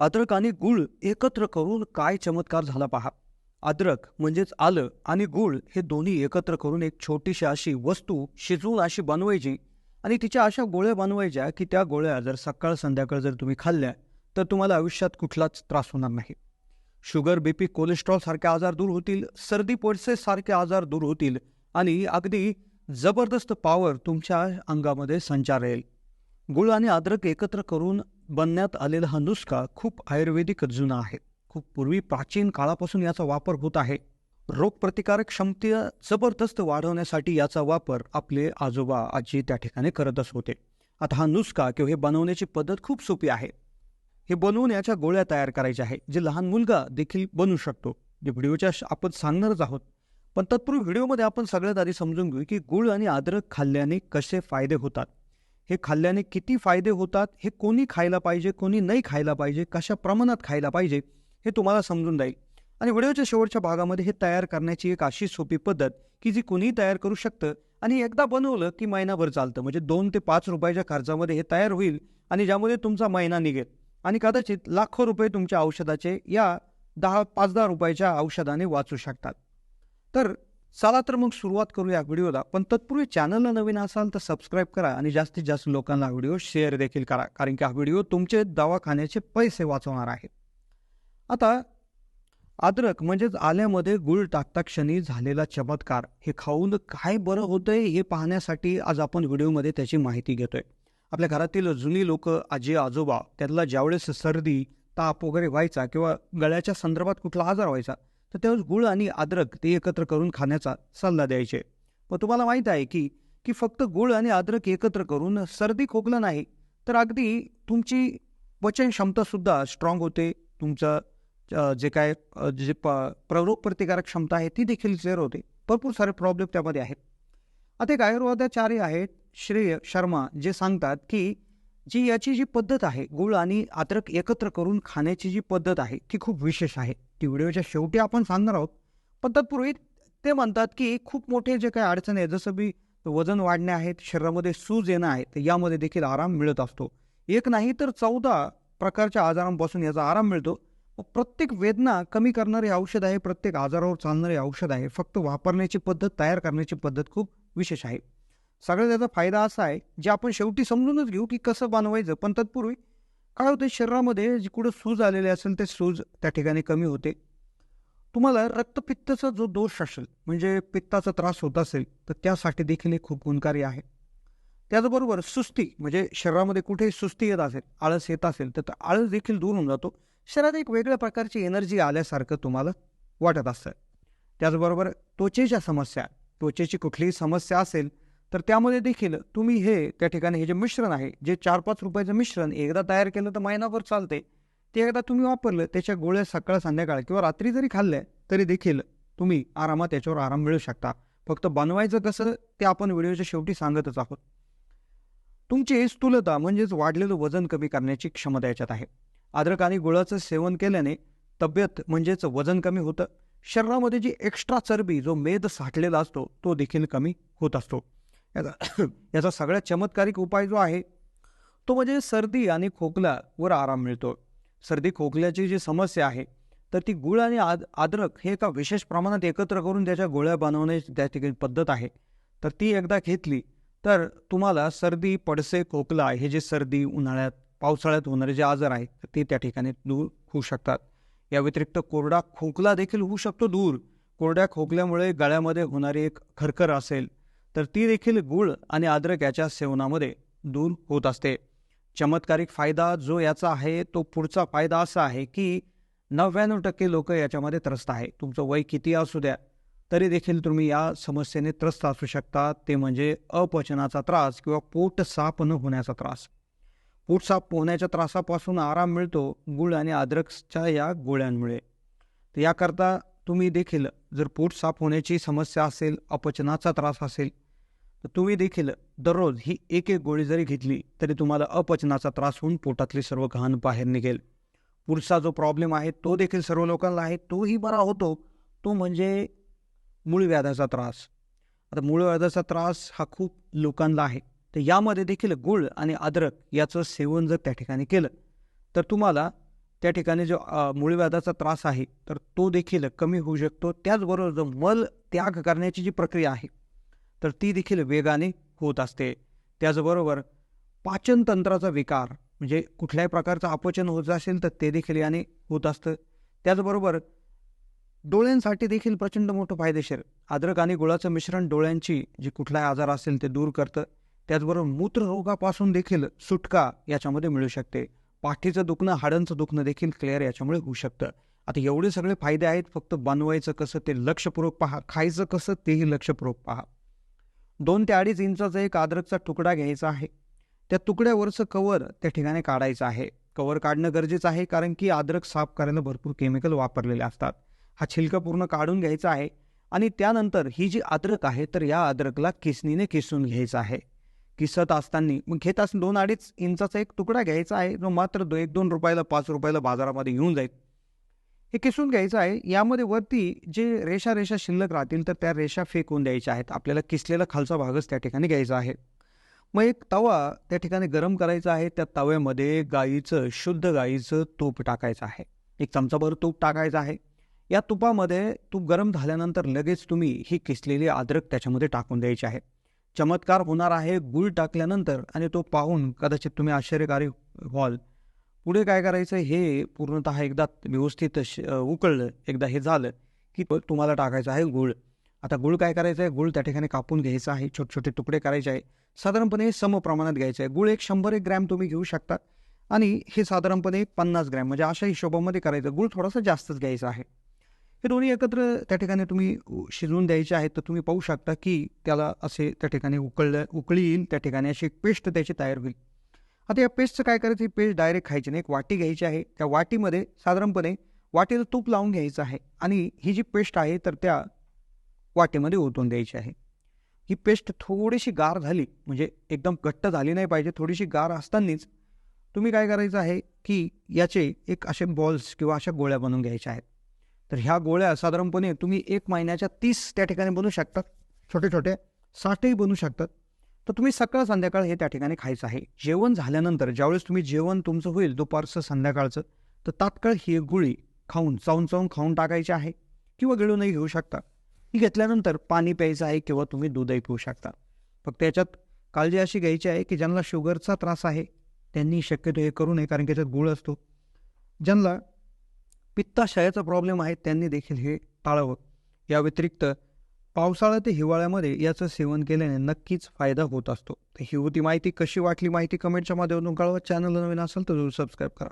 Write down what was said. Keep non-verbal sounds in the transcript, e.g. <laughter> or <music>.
अद्रक आणि गूळ एकत्र करून काय चमत्कार झाला पहा. अद्रक म्हणजेच आलं आणि गूळ हे दोन्ही एकत्र करून एक छोटीशी अशी वस्तू शिजवून अशी बनवायची. आणि तिच्या अशा गोळ्या बनवायच्या की त्या गोळ्या जर सकाळ संध्याकाळ जर तुम्ही खाल्ल्या तर तुम्हाला आयुष्यात कुठलाच त्रास होणार नाही. शुगर बीपी कोलेस्ट्रॉल सारखे आजार दूर होतील सर्दी पोटसेसारखे आजार दूर होतील आणि अगदी जबरदस्त पॉवर तुमच्या अंगामध्ये संचार येईल. गुळ आणि अद्रक एकत्र करून बनण्यात आलेला हा नुसका खूप आयुर्वेदिक जुना आहे. खूप पूर्वी प्राचीन काळापासून याचा वापर होत आहे. रोगप्रतिकारक क्षमता जबरदस्त वाढवण्यासाठी याचा वापर आपले आजोबा आजी त्या ठिकाणी करतच होते. आता हा नुसका किंवा हे बनवण्याची पद्धत खूप सोपी आहे. हे बनवून याच्या गोळ्या तयार करायच्या आहे जे लहान मुलगा देखील बनवू शकतो. जे व्हिडिओच्या आपण सांगणारच आहोत. पण तत्पूर्वी व्हिडिओमध्ये आपण सगळ्यात आधी समजून घेऊ की गुळ आणि अद्रक खाल्ल्याने कसे फायदे होतात. हे खाल्ल्याने किती फायदे होतात हे कोणी खायला पाहिजे कोणी नाही खायला पाहिजे कशा प्रमाणात खायला पाहिजे हे तुम्हाला समजून जाईल. आणि व्हिडिओच्या शेवटच्या भागामध्ये हे तयार करण्याची एक अशी सोपी पद्धत की जी कोणीही तयार करू शकतं आणि एकदा बनवलं की महिनाभर चालतं. म्हणजे दोन ते पाच रुपयाच्या खर्चामध्ये हे तयार होईल आणि ज्यामध्ये तुमचा महिना निघेल. आणि कदाचित लाखो रुपये तुमच्या औषधाचे या दहा पाच दहा रुपयाच्या औषधाने वाचू शकतात. तर चला तर मग सुरुवात करूया व्हिडिओला. पण तत्पूर्वी चॅनलला नवीन असाल तर सबस्क्राईब करा आणि जास्तीत जास्त लोकांना व्हिडिओ शेअर देखील करा. कारण की हा व्हिडिओ तुमचे दवाखान्याचे पैसे वाचवणार आहे. आता अद्रक म्हणजेच आल्यामध्ये गुळ टाकता क्षणी झालेला चमत्कार. हे खाऊन काय बरं होतंय हे पाहण्यासाठी आज आपण व्हिडिओमध्ये त्याची माहिती घेतोय. आपल्या घरातील जुनी लोक आजी आजोबा त्यातला ज्यावेळेस सर्दी ताप वगैरे व्हायचा किंवा गळ्याच्या संदर्भात कुठला आजार व्हायचा तर त्यावेळेस गुळ आणि अद्रक ते एकत्र करून खाण्याचा सल्ला द्यायचे. पण तुम्हाला माहीत आहे की की फक्त गुळ आणि अद्रक एकत्र करून सर्दी खोकलं नाही तर अगदी तुमची पचन क्षमतासुद्धा स्ट्रॉंग होते. तुमचं जे काय जे प प्ररोग प्रतिकारक क्षमता आहे ती देखील क्लिअर होते. भरपूर सारे प्रॉब्लेम त्यामध्ये आहेत. आता एक आयुर्वेदाचार्य आहेत श्रेय शर्मा जे सांगतात की जी याची जी पद्धत आहे गुळ आणि अद्रक एकत्र करून खाण्याची जी पद्धत आहे ती खूप विशेष आहे. व्हिडिओच्या शेवटी आपण सांगणार आहोत. पण तत्पूर्वी ते म्हणतात की खूप मोठे जे काही अडचणी आहेत जसं बी वजन वाढणे आहेत शरीरामध्ये सूज येणं आहे तर यामध्ये देखील आराम मिळत असतो. एक नाही तर चौदा प्रकारच्या आजारांपासून याचा आराम मिळतो. प्रत्येक वेदना कमी करणारे औषध आहे प्रत्येक आजारावर चालणारे औषध आहे. फक्त वापरण्याची पद्धत तयार करण्याची पद्धत खूप विशेष आहे. सगळ्यात त्याचा फायदा असा आहे जे आपण शेवटी समजूनच घेऊ की कसं बनवायचं. पण तत्पूर्वी काय होतं शरीरामध्ये जिकडं कुठं सूज आलेले असेल ते सूज त्या ठिकाणी कमी होते. तुम्हाला रक्तपित्ताचा जो दोष असेल म्हणजे पित्ताचा त्रास होत असेल तर त्यासाठी देखील हे खूप गुणकारी आहे. त्याचबरोबर सुस्ती म्हणजे शरीरामध्ये कुठेही सुस्ती येत असेल आळस येत असेल तर आळस देखील दूर होऊन जातो. शरीरात एक वेगळ्या प्रकारची एनर्जी आल्यासारखं तुम्हाला वाटत असतं. त्याचबरोबर त्वचेच्या समस्या त्वचेची कुठलीही समस्या असेल तर त्यामध्ये देखील तुम्ही हे त्या ठिकाणी हे जे मिश्रण आहे जे चार पाच रुपयाचं मिश्रण एकदा तयार केलं तर महिनाभर चालते. ते एकदा तुम्ही वापरलं त्याच्या गोळ्या सकाळ संध्याकाळ किंवा रात्री जरी खाल्ल्या तरी देखील तुम्ही आरामात त्याच्यावर आराम मिळू शकता. फक्त बनवायचं कसं ते आपण व्हिडिओच्या शेवटी सांगतच आहोत. तुमची स्थूलता म्हणजेच वाढलेलं वजन कमी करण्याची क्षमता याच्यात आहे. अद्रक आणि गुळाचं सेवन केल्याने तब्येत म्हणजेच वजन कमी होतं. शरीरामध्ये जी एक्स्ट्रा चरबी जो मेद साठलेला असतो तो देखील कमी होत असतो. याचा <coughs> याचा सगळ्यात चमत्कारिक उपाय जो आहे तो म्हणजे सर्दी आणि खोकल्यावर आराम मिळतो. सर्दी खोकल्याची जी समस्या आहे तर ती गुळ आणि आद अद्रक हे एका विशेष प्रमाणात एकत्र करून त्याच्या गोळ्या बनवण्याची त्या ठिकाणी पद्धत आहे. तर ती एकदा घेतली तर तुम्हाला सर्दी पडसे खोकला हे जे सर्दी उन्हाळ्यात पावसाळ्यात होणारे जे आजार आहेत ते त्या ठिकाणी दूर होऊ शकतात. या व्यतिरिक्त कोरडा खोकला देखील होऊ शकतो दूर. कोरड्या खोकल्यामुळे गळ्यामध्ये होणारी एक खरखर असेल तर ती देखील गुळ आणि अद्रक याच्या सेवनामध्ये दूर होत असते. चमत्कारिक फायदा जो याचा आहे तो पुढचा फायदा असा आहे की नव्याण्णव टक्के लोक याच्यामध्ये त्रस्त आहे. तुमचं वय किती असू द्या तरी देखील तुम्ही या समस्येने त्रस्त असू शकता. ते म्हणजे अपचनाचा त्रास किंवा पोट साफ न होण्याचा त्रास. पोट साफ होण्याच्या त्रासापासून आराम मिळतो गुळ आणि अद्रकच्या या गोळ्यांमुळे. तर याकरता तुम्ही देखील जर पोट साफ होण्याची समस्या असेल अपचनाचा त्रास असेल तुम्ही देखील दररोज ही एक एक गोळी जरी घेतली तरी तुम्हाला अपचनाचा त्रास होऊन पोटातली सर्व घाण बाहेर निघेल. पुढचा जो प्रॉब्लेम आहे तो देखील सर्व लोकांना आहे तोही बरा होतो. तो म्हणजे मूळव्याधाचा त्रास. आता मूळव्याधाचा त्रास हा खूप लोकांना आहे. तर यामध्ये देखील गुळ आणि अद्रक याचं सेवन जर त्या ठिकाणी केलं तर तुम्हाला त्या ठिकाणी जो मूळव्याधाचा त्रास आहे तर तो देखील कमी होऊ शकतो. त्याचबरोबर जो मल त्याग करण्याची जी प्रक्रिया आहे तर ती देखील वेगाने होत असते. त्याचबरोबर पाचनतंत्राचा विकार म्हणजे कुठल्याही प्रकारचं अपचन होत असेल तर ते देखील याने होत असतं. त्याचबरोबर डोळ्यांसाठी देखील प्रचंड मोठं फायदेशीर. अद्रक आणि गुळाचं मिश्रण डोळ्यांची जी कुठलाही आजार असेल ते दूर करतं. त्याचबरोबर मूत्ररोगापासून देखील सुटका याच्यामध्ये मिळू शकते. पाठीचं दुखणं हाडांचं दुखणं देखील क्लिअर याच्यामुळे होऊ शकतं. आता एवढे सगळे फायदे आहेत फक्त बनवायचं कसं ते लक्षपूर्वक पहा खायचं कसं तेही लक्षपूर्वक पहा. दोन ते अडीच इंचाचा एक अद्रकचा तुकडा घ्यायचा आहे. त्या तुकड्यावरचं कवर त्या ठिकाणी काढायचं आहे. कवर काढणं गरजेचं आहे कारण की अद्रक साफ करायला भरपूर केमिकल वापरलेले असतात. हा छिलका पूर्ण काढून घ्यायचा आहे आणि त्यानंतर ही जी अद्रक आहे तर या अद्रकला किसनीने किसून घ्यायचं आहे. किसत असताना मग घेत असताना दोन अडीच इंचाचा एक तुकडा घ्यायचा आहे. जो मात्र दो एक दोन रुपयाला पाच रुपयाला बाजारामध्ये येऊन जाईल. हे किसून घ्यायचं आहे? यामध्ये वरती जे रेषा रेषा शिल्लक राहतील तर त्या रेषा फेकून द्यायच्या आहेत. आपल्याला किसलेला खालचा भागच त्या ठिकाणी घ्यायचा आहे. मग एक तवा त्या ठिकाणी गरम करायचा आहे. त्या तव्यामध्ये गाईचं शुद्ध गाईचं तूप टाकायचं आहे. एक चमचाभर तूप टाकायचं आहे. या तुपामध्ये तूप गरम झाल्यानंतर लगेच तुम्ही ही किसलेली अद्रक त्याच्यामध्ये टाकून द्यायची आहे. चमत्कार होणार आहे. गुळ टाकल्यानंतर आणि तो पाहून कदाचित तुम्ही आश्चर्यकारी व्हाल. पुढे काय करायचं? हे पूर्णतः एकदा व्यवस्थित श- उकळलं. एकदा हे झालं की तुम्हाला टाकायचं आहे गुळ. आता गुळ काय करायचं आहे? गुळ त्या ठिकाणी कापून घ्यायचा आहे. छोटे छोटे तुकडे करायचे आहे. साधारणपणे सम प्रमाणात घ्यायचं आहे. गुळ एक शंभर एक ग्रॅम तुम्ही घेऊ शकता. आणि हे साधारणपणे पन्नास ग्रॅम. म्हणजे अशा हिशोबामध्ये करायचं. गुळ थोडासा जास्तच घ्यायचा आहे. हे दोन्ही एकत्र त्या ठिकाणी तुम्ही शिजवून द्यायचे आहेत. तर तुम्ही पाहू शकता की त्याला असे त्या ठिकाणी उकळलं उकळी येईल. त्या ठिकाणी अशी एक पेस्ट त्याची तयार होईल. आता या पेस्टचं काय करायचं? ही पेस्ट डायरेक्ट खायची नाही. एक वाटी घ्यायची आहे. त्या वाटीमध्ये साधारणपणे वाटीला तूप लावून घ्यायचं आहे आणि ही जी पेस्ट आहे तर त्या वाटीमध्ये ओतून द्यायची आहे. ही पेस्ट थोडीशी गार झाली म्हणजे एकदम घट्ट झाली नाही पाहिजे थोडीशी गार असतानाच तुम्ही काय करायचं आहे की याचे एक असे बॉल्स किंवा अशा गोळ्या बनवून घ्यायच्या आहेत. तर ह्या गोळ्या साधारणपणे तुम्ही एक महिन्याच्या तीस त्या ठिकाणी बनवू शकतात छोटे छोटे साठही बनवू शकतात. तर तुम्ही सकाळ संध्याकाळ हे त्या ठिकाणी खायचं आहे. जेवण झाल्यानंतर ज्यावेळेस तुम्ही जेवण तुमचं होईल दुपारचं संध्याकाळचं तर तात्काळ ही गुळी खाऊन चावून चावून खाऊन टाकायची आहे किंवा गिळूनही घेऊ शकता. ही घेतल्यानंतर पाणी प्यायचं आहे किंवा तुम्ही दूधही पिऊ शकता. फक्त याच्यात काळजी अशी घ्यायची आहे की ज्यांना शुगरचा त्रास आहे त्यांनी शक्यतो हे करू नये कारण की याच्यात गुळ असतो. ज्यांना पित्ताशयाचा प्रॉब्लेम आहे त्यांनी देखील हे टाळावं. या व्यतिरिक्त पावसाळा ते हिवाळ्यामध्ये याचं सेवन केल्याने नक्कीच फायदा होत असतो. तर ही होती माहिती. कशी वाटली माहिती कमेंटच्या माध्यमातून कळवा. चॅनल नवीन असेल तर जरूर सबस्क्राईब करा.